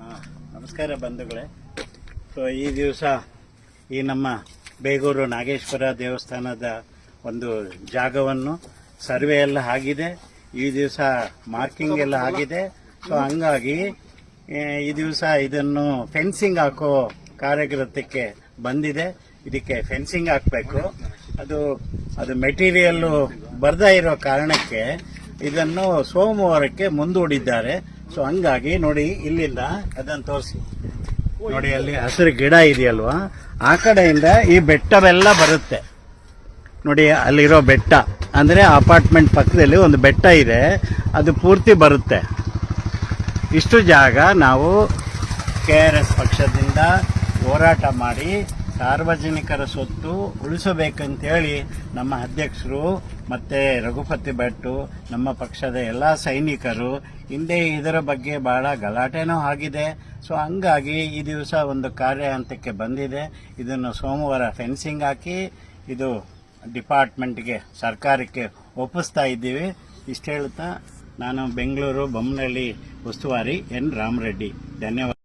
ನಮಸ್ಕಾರ ಬಂಧುಗಳೇ. ಸೊ, ಈ ದಿವಸ ಈ ನಮ್ಮ ಬೇಗೂರು ನಾಗೇಶ್ವರ ದೇವಸ್ಥಾನದ ಒಂದು ಜಾಗವನ್ನು ಸರ್ವೆ ಎಲ್ಲ ಆಗಿದೆ. ಈ ದಿವಸ ಮಾರ್ಕಿಂಗ್ ಎಲ್ಲ ಆಗಿದೆ. ಸೊ, ಹಂಗಾಗಿ ಈ ದಿವಸ ಇದನ್ನು ಫೆನ್ಸಿಂಗ್ ಹಾಕೋ ಕಾರ್ಯಕೃತ್ಯಕ್ಕೆ ಬಂದಿದೆ. ಇದಕ್ಕೆ ಫೆನ್ಸಿಂಗ್ ಹಾಕಬೇಕು. ಅದು ಅದು ಮೆಟೀರಿಯಲ್ಲು ಬರ್ದಾ ಇರೋ ಕಾರಣಕ್ಕೆ ಇದನ್ನು ಸೋಮವಾರಕ್ಕೆ ಮುಂದೂಡಿದ್ದಾರೆ. ಸೊ ಹಂಗಾಗಿ ನೋಡಿ ಇಲ್ಲಿಂದ ಅದನ್ನು ತೋರಿಸಿ. ನೋಡಿ ಅಲ್ಲಿ ಹಸಿರು ಗಿಡ ಇದೆಯಲ್ವಾ? ಆ ಕಡೆಯಿಂದ ಈ ಬೆಟ್ಟವೆಲ್ಲ ಬರುತ್ತೆ. ನೋಡಿ ಅಲ್ಲಿರೋ ಬೆಟ್ಟ. ಅಂದರೆ ಅಪಾರ್ಟ್ಮೆಂಟ್ ಪಕ್ಕದಲ್ಲಿ ಒಂದು ಬೆಟ್ಟ ಇದೆ. ಅದು ಪೂರ್ತಿ ಬರುತ್ತೆ. ಇಷ್ಟು ಜಾಗ ನಾವು ಕೆ ಆರ್ ಎಸ್ ಪಕ್ಷದಿಂದ ಹೋರಾಟ ಮಾಡಿ ಸಾರ್ವಜನಿಕರ ಸೊತ್ತು ಉಳಿಸಬೇಕಂತೇಳಿ ನಮ್ಮ ಅಧ್ಯಕ್ಷರು ಮತ್ತು ರಘುಪತಿ ಭಟ್, ನಮ್ಮ ಪಕ್ಷದ ಎಲ್ಲ ಸೈನಿಕರು, ಹಿಂದೆ ಇದರ ಬಗ್ಗೆ ಭಾಳ ಗಲಾಟೆನೂ ಆಗಿದೆ. ಸೊ ಹಂಗಾಗಿ ಈ ದಿವಸ ಒಂದು ಕಾರ್ಯ ಹಂತಕ್ಕೆ ಬಂದಿದೆ. ಇದನ್ನು ಸೋಮವಾರ ಫೆನ್ಸಿಂಗ್ ಹಾಕಿ ಇದು ಡಿಪಾರ್ಟ್ಮೆಂಟ್ಗೆ, ಸರ್ಕಾರಕ್ಕೆ ಒಪ್ಪಿಸ್ತಾ ಇದ್ದೀವಿ. ಇಷ್ಟು ಹೇಳ್ತಾ ನಾನು ಬೆಂಗಳೂರು ಬೊಮ್ಮನಹಳ್ಳಿ ಉಸ್ತುವಾರಿ ಎನ್. ರಾಮರೆಡ್ಡಿ. ಧನ್ಯವಾದ.